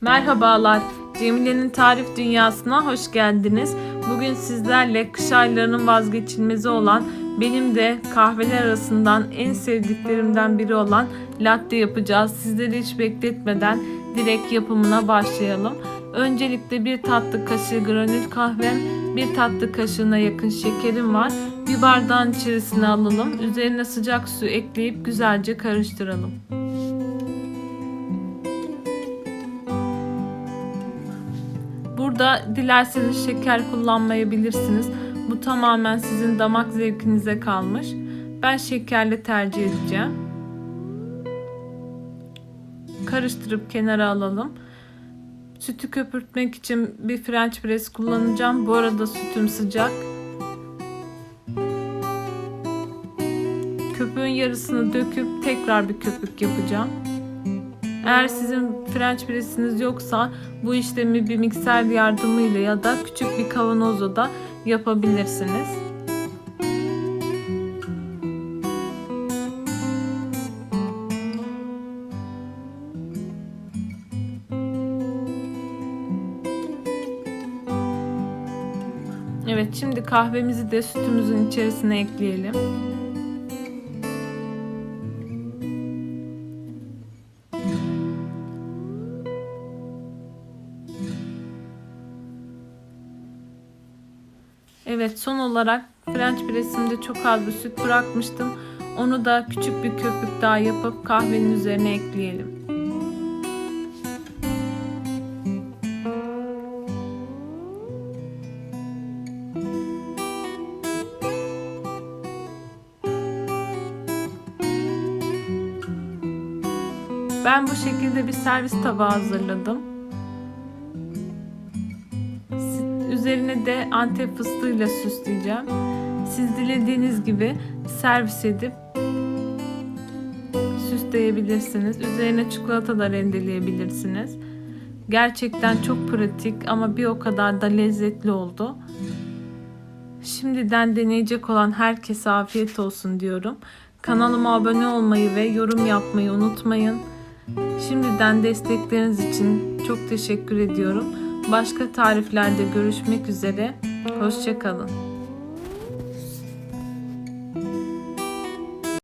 Merhabalar, Cemile'nin tarif dünyasına hoş geldiniz. Bugün sizlerle kış aylarının vazgeçilmezi olan, benim de kahveler arasından en sevdiklerimden biri olan latte yapacağız. Sizleri hiç bekletmeden direkt yapımına başlayalım. Öncelikle bir tatlı kaşığı granül kahvem, bir tatlı kaşığına yakın şekerim var. Bir bardağın içerisine alalım. Üzerine sıcak su ekleyip güzelce karıştıralım. Burada dilerseniz şeker kullanmayabilirsiniz. Bu tamamen sizin damak zevkinize kalmış. Ben şekerli tercih edeceğim. Karıştırıp kenara alalım. Sütü köpürtmek için bir French press kullanacağım. Bu arada sütüm sıcak. Köpüğün yarısını döküp tekrar bir köpük yapacağım. Eğer sizin French press'iniz yoksa bu işlemi bir mikser yardımıyla ya da küçük bir kavanozla da yapabilirsiniz. Evet şimdi kahvemizi de sütümüzün içerisine ekleyelim. Evet son olarak French press'imde çok az bir süt bırakmıştım. Onu da küçük bir köpük daha yapıp kahvenin üzerine ekleyelim. Ben bu şekilde bir servis tabağı hazırladım. Üzerine de antep fıstığıyla süsleyeceğim. Siz dilediğiniz gibi servis edip süsleyebilirsiniz. Üzerine çikolata da rendeleyebilirsiniz. Gerçekten çok pratik ama bir o kadar da lezzetli oldu. Şimdiden deneyecek olan herkese afiyet olsun diyorum. Kanalıma abone olmayı ve yorum yapmayı unutmayın. Şimdiden destekleriniz için çok teşekkür ediyorum. Başka tariflerde görüşmek üzere. Hoşçakalın.